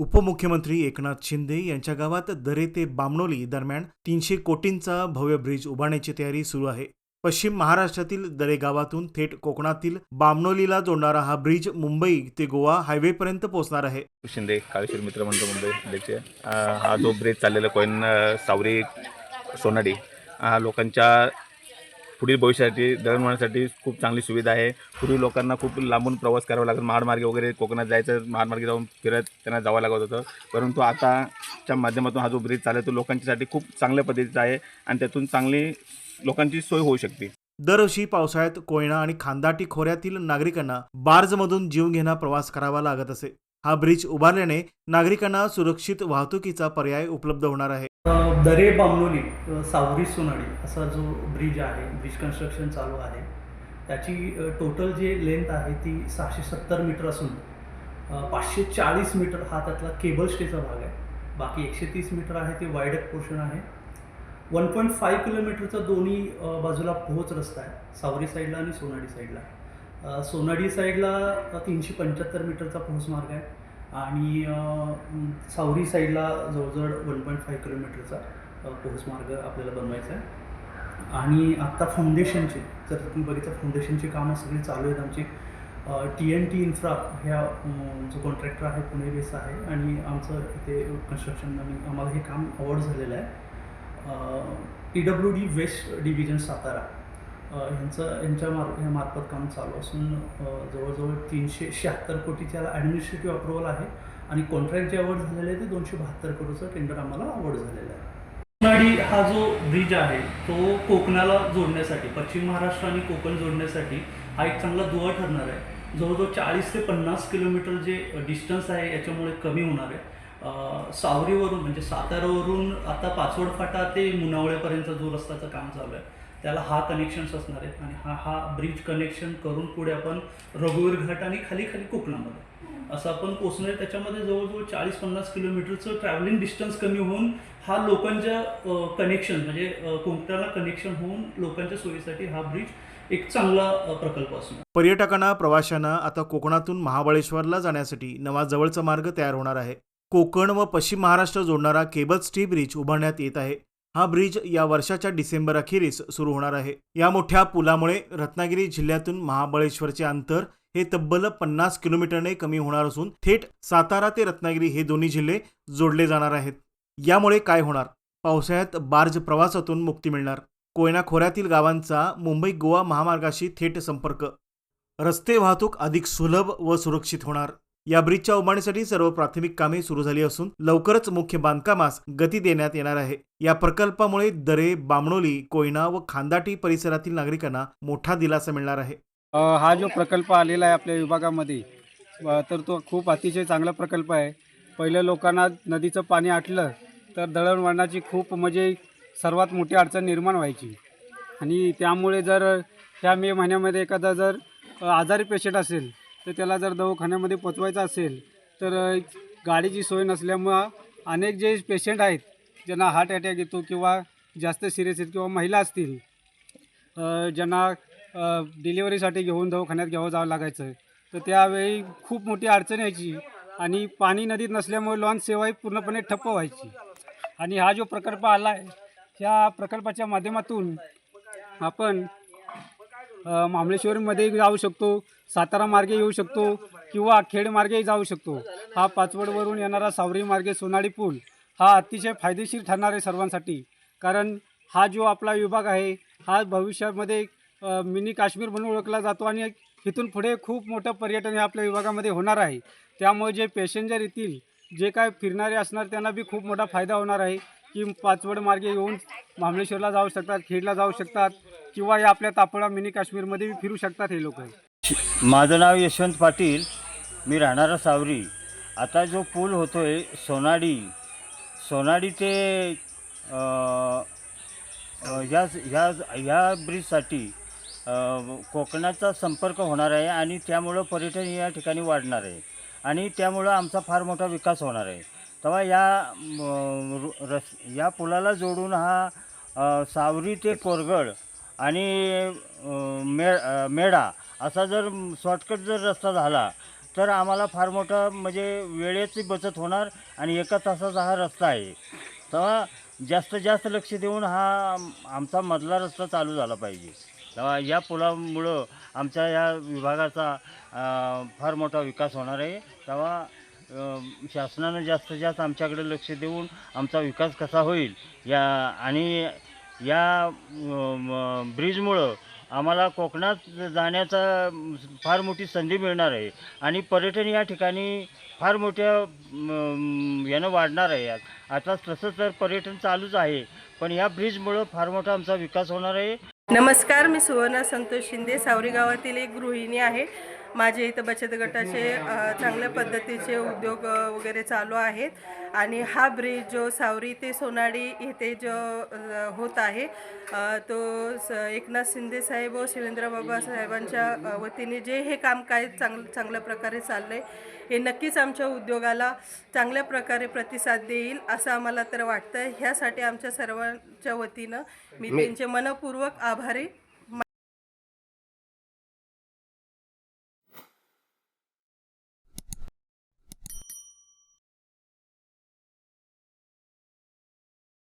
उपमुख्यमंत्री एकनाथ शिंदे यांच्या गावात दरे ते बामणोली दरम्यान तीनशे कोटींचा भव्य ब्रिज उभारण्याची तयारी सुरू आहे. पश्चिम महाराष्ट्रातील दरे गावातून थेट कोकणातील बामणोलीला जोडणारा हा ब्रिज मुंबई ते गोवा हायवे पर्यंत पोहोचणार आहे. शिंदे काळेश्वर मित्र म्हणतो मुंबई अध्यक्ष. हा जो ब्रिज चाललेला कोयन सावरी सोनाडी हा लोकांच्या पुढील भविष्यासाठी दळणवळणासाठी खूप चांगली सुविधा आहे. पूर्वी लोकांना खूप लांबून प्रवास करावा लागत महाडमार्गे वगैरे कोकणात जायचं महाडमार्गे जाऊन फिरत त्यांना जावं लागत होतं. परंतु आताच्या माध्यमातून हा जो ब्रिज चालला तो लोकांच्यासाठी खूप चांगल्या पद्धतीचा आहे आणि त्यातून चांगली लोकांची सोय होऊ शकते. दरवर्षी पावसाळ्यात कोयना आणि खांदाटी खोऱ्यातील नागरिकांना बार्जमधून जीव घेणा प्रवास करावा लागत असे. हा ब्रिज उभारल्याने नागरिकांना सुरक्षित वाहतुकीचा पर्याय उपलब्ध होणार आहे. दरे बामणोली सावरी सोनाडी असा जो ब्रिज आहे ब्रिज कन्स्ट्रक्शन चालू आहे त्याची टोटल जी लेंथ आहे ती सहाशे सत्तर मीटर असून पाचशे चाळीस मीटर हा त्यातला केबल स्टेचा भाग आहे. बाकी एकशे तीस मीटर आहे ते वाईड पोर्शन आहे. वन पॉईंट फाईव्ह किलोमीटरचा दोन्ही बाजूला पोहोच रस्ता आहे सावरी साईडला आणि सोनाडी साईडला सोनाडी साईडला तीनशे पंच्याहत्तर मीटरचा पोहोच मार्ग आहे. आणि सावरी साईडला जवळजवळ वन पॉईंट फाय किलोमीटरचा पोहोचमार्ग पोहोच मार्ग आपल्याला बनवायचा आहे. आणि आत्ता फाउंडेशनचे जर तुम्ही बघितलं फाउंडेशनची कामं सगळी चालू आहेत आमची. टी एन टी इन्फ्रा ह्या जो कॉन्ट्रॅक्टर आहे पुणे बेस आहे. आणि आमचं इथे कन्स्ट्रक्शन आणि आम्हाला हे काम अवॉर्ड झालेलं आहे. P W D west division Satara. ह्यांचं यांच्या मार ह्या मार्फत काम चालू असून जवळजवळ तीनशे शहात्तर कोटीच्या ॲडमिनिस्ट्रेटिव्ह अप्रुव्हल आहे आणि कॉन्ट्रॅक्ट जे अवॉर्ड झालेले आहे ते दोनशे बहात्तर करोडचं टेंडर आम्हाला अवॉर्ड झालेलं आहे. उन्हाळी हा जो ब्रिज आहे तो कोकणाला जोडण्यासाठी पश्चिम महाराष्ट्र आणि कोकण जोडण्यासाठी हा एक चांगला दुवा ठरणार आहे. जवळजवळ चाळीस ते पन्नास किलोमीटर जे डिस्टन्स आहे याच्यामुळे कमी होणार आहे. सावरीवरून म्हणजे सातारावरून आता पाचवड फाटा ते मुनावळेपर्यंत जो रस्त्याचं काम चालू आहे त्याला हा कनेक्शन्स असणार आहेत आणि हा हा ब्रिज कनेक्शन करून पुढे आपण रघुवीर घाट आणि खाली खाली कोकणामध्ये. असं आपण पोचणार आहे. त्याच्यामध्ये जवळजवळ चाळीस पन्नास किलोमीटरचं ट्रॅव्हलिंग डिस्टन्स कमी होऊन हा लोकांच्या कनेक्शन म्हणजे कोकणाला कनेक्शन होऊन लोकांच्या सोयीसाठी हा ब्रिज एक चांगला प्रकल्प असणार. पर्यटकांना प्रवाशांना आता कोकणातून महाबळेश्वरला जाण्यासाठी नवा जवळचा मार्ग तयार होणार आहे. कोकण व पश्चिम महाराष्ट्र जोडणारा केबल स्टी ब्रिज उभारण्यात येत आहे. हा ब्रिज या वर्षाच्या डिसेंबर अखेरीस सुरू होणार आहे. या मोठ्या पुलामुळे रत्नागिरी जिल्ह्यातून महाबळेश्वरचे अंतर हे तब्बल पन्नास किलोमीटरने कमी होणार असून थेट सातारा ते रत्नागिरी हे दोन्ही जिल्हे जोडले जाणार आहेत. यामुळे काय होणार? पावसाळ्यात बार्ज प्रवासातून मुक्ती मिळणार. कोयना खोऱ्यातील गावांचा मुंबई गोवा महामार्गाशी थेट संपर्क. रस्ते वाहतूक अधिक सुलभ व सुरक्षित होणार. या ब्रिजच्या उभारणीसाठी सर्व प्राथमिक कामे सुरू झाली असून लवकरच मुख्य बांधकामास गती देण्यात येणार आहे. या प्रकल्पामुळे दरे बामणोली कोयना व खांदाटी परिसरातील नागरिकांना मोठा दिलासा मिळणार आहे. हा जो प्रकल्प आलेला आहे आपल्या विभागामध्ये तर तो खूप अतिशय चांगला प्रकल्प आहे. पहिल्या लोकांना नदीचं पाणी आटलं तर दळणवळणाची खूप म्हणजे सर्वात मोठी अडचण निर्माण व्हायची. आणि त्यामुळे जर ह्या मे महिन्यामध्ये एखादा जर आजारी पेशंट असेल तर त्याला जर दवाखान्यामध्ये पोचवायचं असेल तर गाडीची सोय नसल्यामुळं अनेक जे पेशंट आहेत ज्यांना हार्ट अटॅक येतो किंवा जास्त सिरियस आहेत किंवा महिला असतील ज्यांना डिलिव्हरीसाठी घेऊन दवाखान्यात घ्यावं जावं लागायचं. तर त्यावेळी खूप मोठी अडचण यायची आणि पाणी नदीत नसल्यामुळे लॉन्च सेवाही पूर्णपणे ठप्प व्हायची. आणि हा जो प्रकल्प आला आहे ह्या प्रकल्पाच्या माध्यमातून आपण महाबळेश्वरमध्ये जाऊ शकतो. सातारा मार्गे येऊ शकतो किंवा खेड मार्गेही जाऊ शकतो. हा पाचवडवरून येणारा सावरी मार्गे सोनाळी पूल हा अतिशय फायदेशीर ठरणार आहे सर्वांसाठी. कारण हा जो आपला विभाग आहे हा भविष्यामध्ये मिनी काश्मीर म्हणून ओळखला जातो आणि इथून पुढे खूप मोठं पर्यटन हे आपल्या विभागामध्ये होणार आहे. त्यामुळे जे पॅसेंजर येतील जे काय फिरणारे असणार त्यांना बी खूप मोठा फायदा होणार आहे की पाचवड मार्गे येऊन महाबळेश्वरला जाऊ शकतात खेडला जाऊ शकतात किंवा या आपल्या तापोळा मिनी काश्मीरमध्ये बी फिरू शकतात हे लोक. माझं नाव यशवंत पाटील. मी राहणारा सावरी. आता जो पूल होतो आहे सोनाडी सोनाडी ते ह्या ह्या ह्या ब्रिजसाठी कोकणाचा संपर्क होणार आहे आणि त्यामुळं पर्यटन या ठिकाणी वाढणार आहे. आणि त्यामुळं आमचा फार मोठा विकास होणार आहे. तेव्हा या रु- रस या पुलाला जोडून हा सावरी ते कोरगड आणि मे मेढा असा जर शॉर्टकट जर रस्ता झाला तर आम्हाला फार मोठं म्हणजे वेळेची बचत होणार आणि एका तासाचा हा रस्ता आहे. तेव्हा जास्त जास्त लक्ष देऊन हा आमचा मधला रस्ता चालू झाला पाहिजे. तेव्हा या पुलामुळं आमच्या या विभागाचा फार मोठा विकास होणार आहे. तेव्हा शासनानं जास्तीत जास्त आमच्याकडे लक्ष देऊन आमचा विकास कसा होईल या आणि या ब्रिजमुळं आम्हाला कोकणात जाण्याचा फार मोठी संधी मिळणार आहे. आणि पर्यटन या ठिकाणी फार मोठ्या यानं वाढणार आहे. आता तसं तर पर्यटन चालूच आहे. पण या ब्रिजमुळं फार मोठा आमचा विकास होणार आहे. नमस्कार मी सुवर्णा संतोष शिंदे सावरी गावातील एक गृहिणी आहे. माझे इथं बचत गटाचे चांगल्या पद्धतीचे उद्योग वगैरे चालू आहेत. आणि हा ब्रिज जो सावरी ते सोनाडी येथे जो होत आहे तो स एकनाथ शिंदे साहेब व शिवेंद्र बाबा साहेबांच्या वतीने जे हे काम काय चांग चांगल्या प्रकारे चाललं आहे हे नक्कीच आमच्या उद्योगाला चांगल्या प्रकारे प्रतिसाद देईल असं आम्हाला तर वाटतं ह्यासाठी आमच्या सर्वांच्या वतीनं मी त्यांचे मनपूर्वक आभारी.